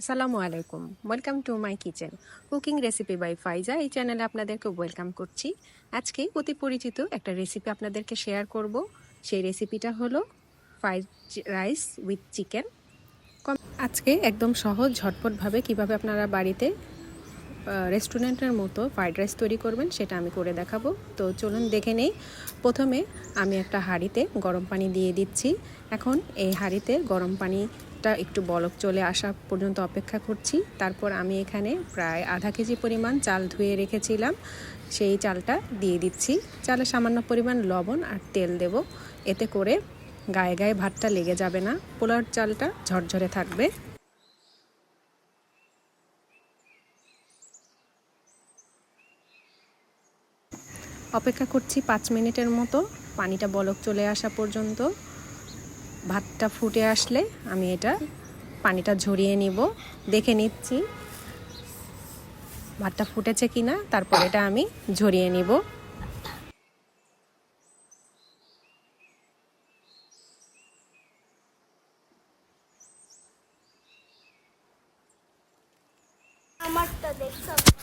আসসালামু আলাইকুম। Welcome to my kitchen cooking recipe by Faiza এই চ্যানেলে আপনাদেরকে ওয়েলকাম করছি। আজকে অতি পরিচিত একটা রেসিপি আপনাদেরকে শেয়ার করব। সেই রেসিপিটা হলো ফ্রাইড রাইস উইথ চিকেন আজকে একদম সহজ, ঝটপটভাবে কীভাবে আপনারা বাড়িতে রেস্টুরেন্টের মতো ফ্রাইড রাইস তৈরি করবেন সেটা আমি করে দেখাবো। তো চলুন দেখে নেই। প্রথমে আমি একটা হাঁড়িতে গরম পানি দিয়ে দিচ্ছি। এখন এই হাঁড়িতে গরম পানিটা একটু বলক চলে আসা পর্যন্ত অপেক্ষা করছি। তারপর আমি এখানে প্রায় আধা কেজি পরিমাণ চাল ধুয়ে রেখেছিলাম। সেই চালটা দিয়ে দিচ্ছি। চালে সামান্য পরিমাণ লবণ আর তেল দেব। এতে করে গায়ে গায়ে ভাতটা লেগে যাবে না। পোলার চালটা ঝরঝরে থাকবে। অপেক্ষা করছি পাঁচ মিনিটের মতো। পানিটা বলক চলে আসা পর্যন্ত। ভাতটা ফুটে আসলে আমি এটা পানিটা ঝরিয়ে নিব। দেখে নিচ্ছি ভাতটা ফুটেছে কিনা তারপর এটা আমি ঝরিয়ে নিব। আমারটা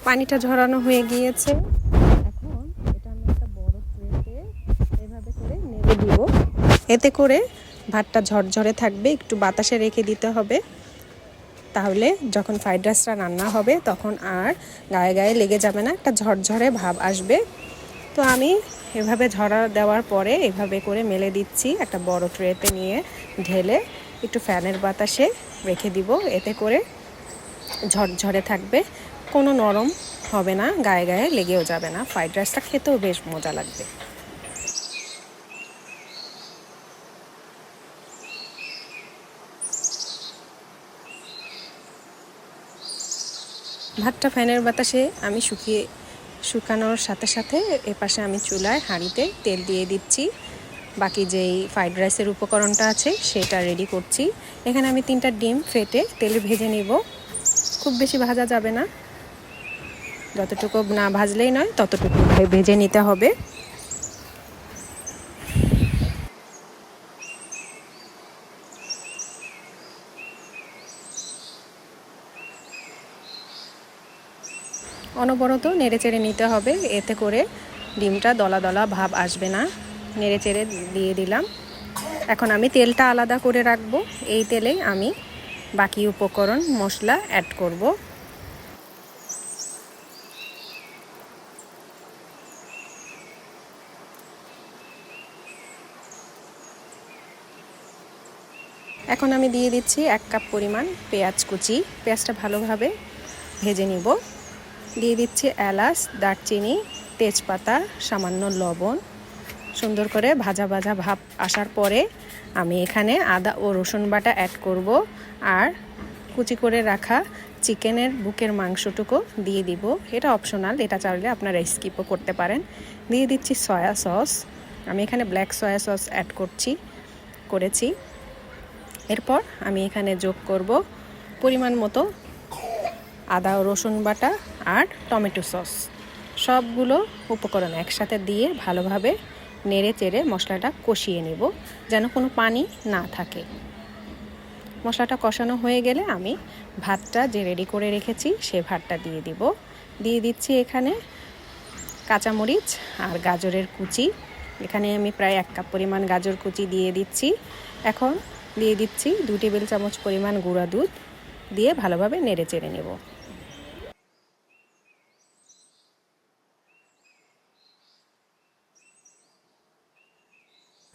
পানিটা ঝরানো হয়ে গিয়েছে। এখন এটা আমি একটা বড় ট্রেতে এভাবে করে নেড়ে দিব। এতে করে ভাতটা ঝরঝরে থাকবে, একটু বাতাসে রেখে দিতে হবে। তাহলে যখন ফ্রাইড রাইসটা রান্না হবে, তখন আর গায়ে গায়ে লেগে যাবে না, একটা ঝরঝরে ভাব আসবে। তো আমি এভাবে ঝরা দেওয়ার পরে এভাবে করে মেলে দিচ্ছি একটা বড় ট্রেতে নিয়ে ঢেলে, একটু ফ্যানের বাতাসে রেখে দিব। এতে করে ঝরঝরে থাকবে, কোনো নরম হবে না, গায়ে গায়ে লেগেও যাবে না। ফ্রাইড রাইসটা খেতেও বেশ মজা লাগবে। ভাতটা ফ্যানের বাতাসে আমি শুকিয়ে শুকানোর সাথে সাথে এপাশে আমি চুলায় হাঁড়িতে তেল দিয়ে দিচ্ছি। বাকি যেই ফ্রাইড রাইসের উপকরণটা আছে সেটা রেডি করছি। এখানে আমি তিনটা ডিম ফেটে তেলে ভেজে নেব। খুব বেশি ভাজা যাবে না। যতটুকু না ভাজলেই নয়, ততটুকু ভেজে নিতে হবে। অনবরত নেড়ে চেড়ে নিতে হবে। এতে করে ডিমটা দলা দলা ভাব আসবে না। নেড়ে চেড়ে দিয়ে দিলাম। এখন আমি তেলটা আলাদা করে রাখব। এই তেলে আমি বাকি উপকরণ মশলা অ্যাড করব। এখন আমি দিয়ে দিচ্ছি এক কাপ পরিমাণ পেঁয়াজ কুচি। পেঁয়াজটা ভালোভাবে ভেজে নিব। দিয়ে দিচ্ছি এলাচ, দারচিনি, তেজপাতা, সামান্য লবণ। সুন্দর করে ভাজা ভাজা ভাব আসার পরে আমি এখানে আদা ও রসুন বাটা অ্যাড করব আর কুচি করে রাখা চিকেনের বুকের মাংসটুকু দিয়ে দিব। এটা অপশনাল এটা চাইলে আপনারা স্কিপও করতে পারেন। দিয়ে দিচ্ছি সয়া সস আমি এখানে ব্ল্যাক সয়া সস অ্যাড করছি, করেছি। এরপর আমি এখানে যোগ করব পরিমাণ মতো আদা ও রসুন বাটা। আর টমেটো সস। সবগুলো উপকরণ একসাথে দিয়ে ভালোভাবে নেড়ে চেড়ে মশলাটা কষিয়ে নেব, যেন কোনো পানি না থাকে। মশলাটা কষানো হয়ে গেলে আমি ভাতটা যে রেডি করে রেখেছি সে ভাতটা দিয়ে দিব। দিয়ে দিচ্ছি এখানে কাঁচামরিচ আর গাজরের কুচি। এখানে আমি প্রায় এক কাপ পরিমাণ গাজর কুচি দিয়ে দিচ্ছি। এখন দিয়ে দিচ্ছি দু টেবিল চামচ পরিমাণ গুঁড়া দুধ। দিয়ে ভালোভাবে নেড়ে চেড়ে নেব।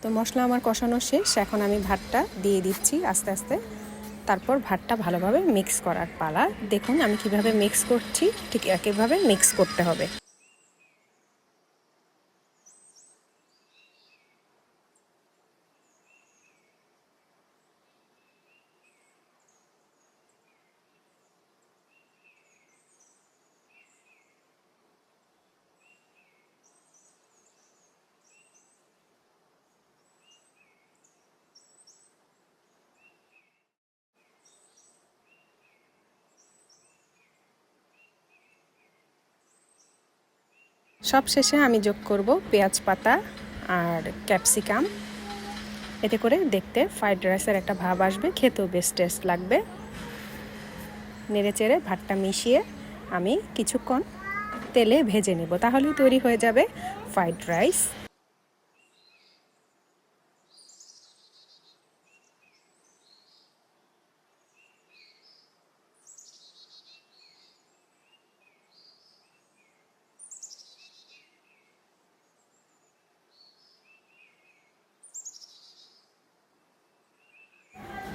তো মশলা আমার কষানো শেষ। এখন আমি ভাতটা দিয়ে দিচ্ছি আস্তে আস্তে। তারপর ভাতটা ভালোভাবে মিক্স করার পালা। দেখুন আমি কীভাবে মিক্স করছি, ঠিক একইভাবে মিক্স করতে হবে। সব শেষে আমি যোগ করব পেঁয়াজ পাতা আর ক্যাপসিকাম। এতে করে দেখতে ফ্রাইড রাইসের একটা ভাব আসবে, খেতেও বেশ টেস্ট লাগবে। নেড়েচেড়ে ভাতটা মিশিয়ে আমি কিছুক্ষণ তেলে ভেজে নেব, তাহলেই তৈরি হয়ে যাবে ফ্রাইড রাইস।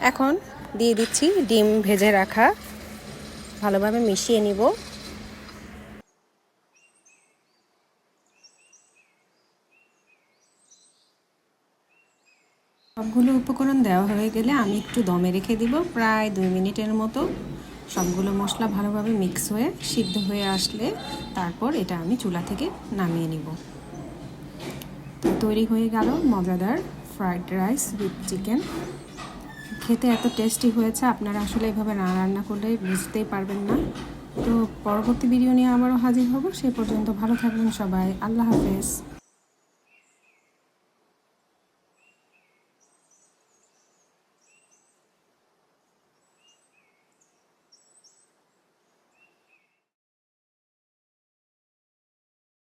এখন দিয়ে দিচ্ছি ডিম ভেজে রাখা। ভালোভাবে মিশিয়ে নিব। সবগুলো উপকরণ দেওয়া হয়ে গেলে আমি একটু দমে রেখে দিব, প্রায় দুই মিনিটের মতো। সবগুলো মশলা ভালোভাবে মিক্স হয়ে সিদ্ধ হয়ে আসলে তারপর এটা আমি চুলা থেকে নামিয়ে নিব। তো তৈরি হয়ে গেল মজাদার ফ্রাইড রাইস উইথ চিকেন। খেতে এত টেস্টি হয়েছে, আপনারা আসলে এভাবে না রান্না করলে বুঝতেই পারবেন না। তো পরবর্তী ভিডিও নিয়ে আবারও হাজির হব, সে পর্যন্ত ভালো থাকবেন সবাই, আল্লাহ হাফেজ।